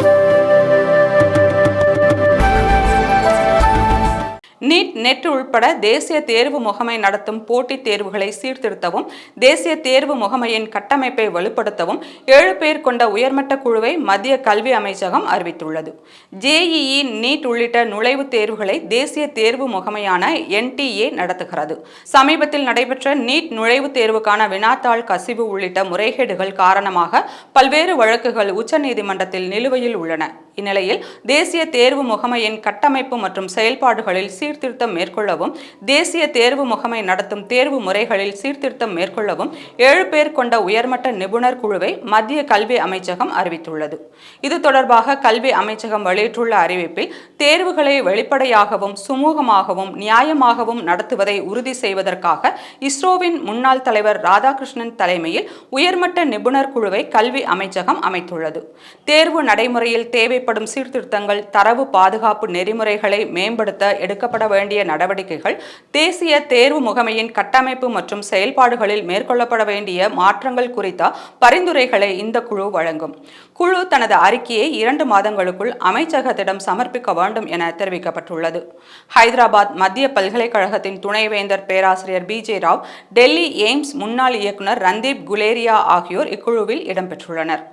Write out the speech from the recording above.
Thank you. NEET net உள்பட தேசிய தேர்வு முகமை நடத்தும் போட்டித் தேர்வுகளை சீர்திருத்தவும் தேசிய தேர்வு முகமையின் கட்டமைப்பை வலுப்படுத்தவும் ஏழு பேர் கொண்ட உயர்மட்ட குழுவை மத்திய கல்வி அமைச்சகம் அறிவித்துள்ளது. ஜேஇஇ நீட் உள்ளிட்ட நுழைவுத் தேர்வுகளை தேசிய தேர்வு முகமையான என்டிஏ நடத்துகிறது. சமீபத்தில் நடைபெற்ற நீட் நுழைவுத் தேர்வுக்கான வினாத்தாள் கசிவு உள்ளிட்ட முறைகேடுகள் காரணமாக பல்வேறு வழக்குகள் உச்சநீதிமன்றத்தில் நிலுவையில் உள்ளன. இந்நிலையில் தேசிய தேர்வு முகமையின் கட்டமைப்பு மற்றும் செயல்பாடுகளில் சீர்திருத்தம் மேற்கொள்ளவும் தேசிய தேர்வு முகமை நடத்தும் தேர்வு முறைகளில் சீர்திருத்தம் மேற்கொள்ளவும் ஏழு பேர் கொண்ட உயர்மட்ட நிபுணர் குழுவை மத்திய கல்வி அமைச்சகம் அறிவித்துள்ளது. இது தொடர்பாக கல்வி அமைச்சகம் வெளியிட்டுள்ள அறிவிப்பில் தேர்வுகளை வெளிப்படையாகவும் சுமூகமாகவும் நியாயமாகவும் நடத்துவதை உறுதி செய்வதற்காக இஸ்ரோவின் முன்னாள் தலைவர் ராதாகிருஷ்ணன் தலைமையில் உயர்மட்ட நிபுணர் குழுவை கல்வி அமைச்சகம் அமைத்துள்ளது. தேர்வு நடைமுறையில் தேவை தேவைப்படும் சீர்திருத்தங்கள் தரவு பாதுகாப்பு நெறிமுறைகளை மேம்படுத்த எடுக்கப்பட வேண்டிய நடவடிக்கைகள் தேசிய தேர்வு முகமையின் கட்டமைப்பு மற்றும் செயல்பாடுகளில் மேற்கொள்ளப்பட வேண்டிய மாற்றங்கள் குறித்த பரிந்துரைகளை இந்த குழு வழங்கும். குழு தனது அறிக்கையை இரண்டு மாதங்களுக்குள் அமைச்சகத்திடம் சமர்ப்பிக்க வேண்டும் என தெரிவிக்கப்பட்டுள்ளது. ஹைதராபாத் மத்திய பல்கலைக்கழகத்தின் துணைவேந்தர் பேராசிரியர் P J Rao Delhi AIIMS முன்னாள் இயக்குனர் ரந்தீப் குலேரியா ஆகியோர் இக்குழுவில் இடம்பெற்றுள்ளனர்.